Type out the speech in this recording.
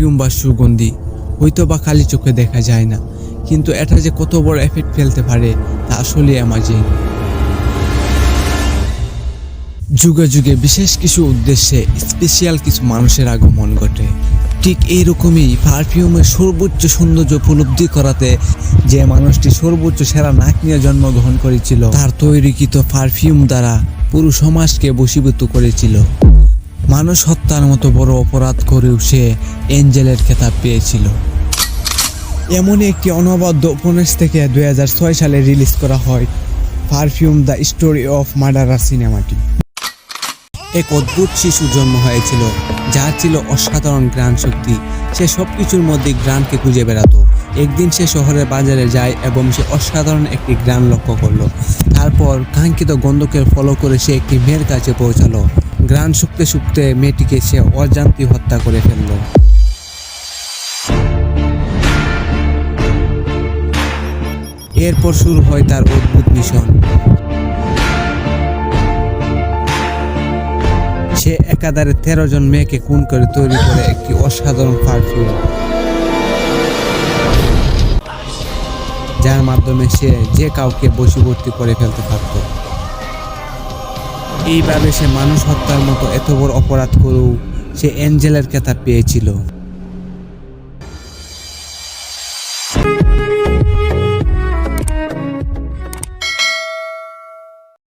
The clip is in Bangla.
পারফিউম বা সুগন্ধি, হয়তো বা খালি চোখে দেখা যায় না, কিন্তু এটা যে কত বড় এফেক্ট ফেলতে পারে, তা আসলে অ্যামাজিং যুগে যুগে বিশেষ কিছু উদ্দেশ্যে স্পেশাল কিছু মানুষের আগমন ঘটে। ঠিক এইরকমই পারফিউমের সর্বোচ্চ সৌন্দর্য উপলব্ধি করাতে যে মানুষটি সর্বোচ্চ সেরা নাক নিয়ে জন্মগ্রহণ করেছিল, তার তৈরিকৃত পারফিউম দ্বারা পুরো সমাজকে বশীভূত করেছিল। মানুষ হত্যার মতো বড় অপরাধ করেও সে এঞ্জেলের খেতাব পেয়েছিল। এমনই একটি অনবদ্য উপন্যাস থেকে দু হাজার ছয় সালে রিলিজ করা হয়, perfume the story of murderer সিনেমাটি। এক অদ্ভুত শিশু জন্ম হয়েছিল, যার ছিল অসাধারণ গ্রাণ শক্তি সে সব কিছুর মধ্যে গ্রানকে খুঁজে বেড়াতো। একদিন সে শহরের বাজারে যায় এবং সে অসাধারণ একটি গ্রান লক্ষ্য করল। তারপর কাঙ্ক্ষিত গন্ধকের ফলো করে সে একটি মেয়ের কাছে পৌঁছালো। গ্রান শুকতে শুকতে মেয়েটিকে সে অজান্তি হত্যা করে ফেলল। এরপর শুরু হয় তার অদ্ভুত মিশন। সে একাধারে তেরো জন মেয়েকে খুন করে তৈরি করে একটি অসাধারণ পারফিউম যার মাধ্যমে সে যে কাউকে বশীবর্তী করে ফেলতে পারত। এইভাবে সে মানুষ হত্যার মতো এত বড় অপরাধ করেও সে অ্যাঞ্জেলের খেতাব পেয়েছিল।